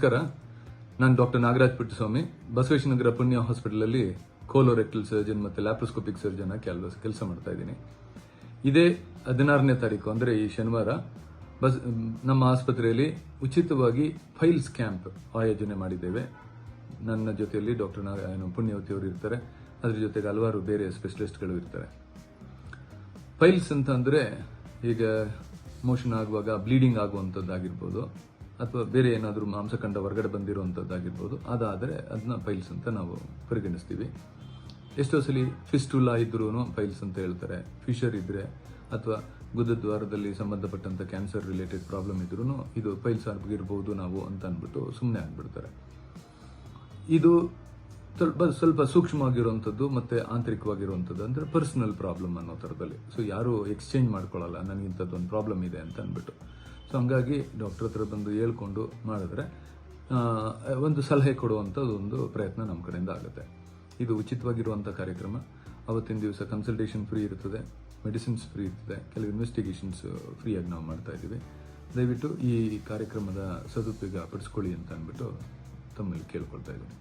ನಮಸ್ಕಾರ. ನಾನು ಡಾಕ್ಟರ್ ನಾಗರಾಜ್ ಪುಟ್ಟಸ್ವಾಮಿ. ಬಸವೇಶ್ವರನಗರ ಪುಣ್ಯ ಹಾಸ್ಪಿಟಲಲ್ಲಿ ಕೋಲೋರೆಕ್ಟಲ್ ಸರ್ಜನ್ ಮತ್ತು ಲ್ಯಾಪ್ರೋಸ್ಕೋಪಿಕ್ ಸರ್ಜನ್ ಕೆಲಸ ಕೆಲಸ ಮಾಡ್ತಾ ಇದ್ದೀನಿ. ಇದೇ ಹದಿನಾರನೇ ತಾರೀಕು, ಅಂದರೆ ಈ ಶನಿವಾರ, ಬಸ್, ನಮ್ಮ ಆಸ್ಪತ್ರೆಯಲ್ಲಿ ಉಚಿತವಾಗಿ ಫೈಲ್ಸ್ ಕ್ಯಾಂಪ್ ಆಯೋಜನೆ ಮಾಡಿದ್ದೇವೆ. ನನ್ನ ಜೊತೆಯಲ್ಲಿ ಡಾಕ್ಟರ್ ಪುಣ್ಯವತಿ ಅವರು ಇರ್ತಾರೆ. ಅದ್ರ ಜೊತೆಗೆ ಹಲವಾರು ಬೇರೆ ಸ್ಪೆಷಲಿಸ್ಟ್ಗಳು ಇರ್ತಾರೆ. ಫೈಲ್ಸ್ ಅಂತ ಅಂದ್ರೆ ಈಗ ಮೋಷನ್ ಆಗುವಾಗ ಬ್ಲೀಡಿಂಗ್ ಆಗುವಂಥದ್ದಾಗಿರ್ಬೋದು. ಅಥವಾ ಬೇರೆ ಏನಾದರೂ ಮಾಂಸಖಂಡ ಹೊರಗಡೆ ಬಂದಿರುವಂಥದ್ದಾಗಿರ್ಬೋದು ಅದಾದರೆ ಅದನ್ನ ಫೈಲ್ಸ್ ಅಂತ ನಾವು ಪರಿಗಣಿಸ್ತೀವಿ. ಎಷ್ಟೋ ಸಲ ಫಿಸ್ಟುಲಾ ಇದ್ರೂ ಫೈಲ್ಸ್ ಅಂತ ಹೇಳ್ತಾರೆ. ಫಿಶರ್ ಇದ್ರೆ ಅಥವಾ ಗುದದ್ವಾರದಲ್ಲಿ ಸಂಬಂಧಪಟ್ಟಂಥ ಕ್ಯಾನ್ಸರ್ ರಿಲೇಟೆಡ್ ಪ್ರಾಬ್ಲಮ್ ಇದ್ರೂ ಇದು ಫೈಲ್ಸ್ ಆಗಿರ್ಬೋದು ನಾವು ಅಂತ ಅಂದ್ಬಿಟ್ಟು ಸುಮ್ಮನೆ ಆಗ್ಬಿಡ್ತಾರೆ. ಇದು ಸ್ವಲ್ಪ ಸ್ವಲ್ಪ ಸೂಕ್ಷ್ಮವಾಗಿರುವಂಥದ್ದು ಮತ್ತೆ ಆಂತರಿಕವಾಗಿರುವಂಥದ್ದು ಅಂದ್ರೆ ಪರ್ಸನಲ್ ಪ್ರಾಬ್ಲಮ್ ಅನ್ನೋ ಥರದಲ್ಲಿ ಸೊ ಯಾರು ಎಕ್ಸ್ಚೇಂಜ್ ಮಾಡ್ಕೊಳ್ಳಲ್ಲ ನನಗೆ ಇಂಥದ್ದು ಒಂದು ಪ್ರಾಬ್ಲಮ್ ಇದೆ ಅಂತ ಅಂದ್ಬಿಟ್ಟು. ಸೊ ಹಂಗಾಗಿ ಡಾಕ್ಟರ್ ಹತ್ರ ಬಂದು ಹೇಳ್ಕೊಂಡು ಮಾಡಿದ್ರೆ ಒಂದು ಸಲಹೆ ಕೊಡುವಂಥದ್ದು ಒಂದು ಪ್ರಯತ್ನ ನಮ್ಮ ಕಡೆಯಿಂದ ಆಗುತ್ತೆ. ಇದು ಉಚಿತವಾಗಿರುವಂಥ ಕಾರ್ಯಕ್ರಮ. ಅವತ್ತಿನ ದಿವಸ ಕನ್ಸಲ್ಟೇಷನ್ ಫ್ರೀ ಇರ್ತದೆ ಮೆಡಿಸಿನ್ಸ್ ಫ್ರೀ ಇರ್ತದೆ, ಕೆಲವು ಇನ್ವೆಸ್ಟಿಗೇಷನ್ಸ್ ಫ್ರೀಯಾಗಿ ನಾವು ಮಾಡ್ತಾ ಇದ್ದೀವಿ. ದಯವಿಟ್ಟು ಈ ಕಾರ್ಯಕ್ರಮದ ಸದುಪಯೋಗ ಪಡಿಸ್ಕೊಳ್ಳಿ ಅಂತ ಅಂದ್ಬಿಟ್ಟು ತಮ್ಮಲ್ಲಿ ಕೇಳ್ಕೊಳ್ತಾ ಇದ್ದೀನಿ.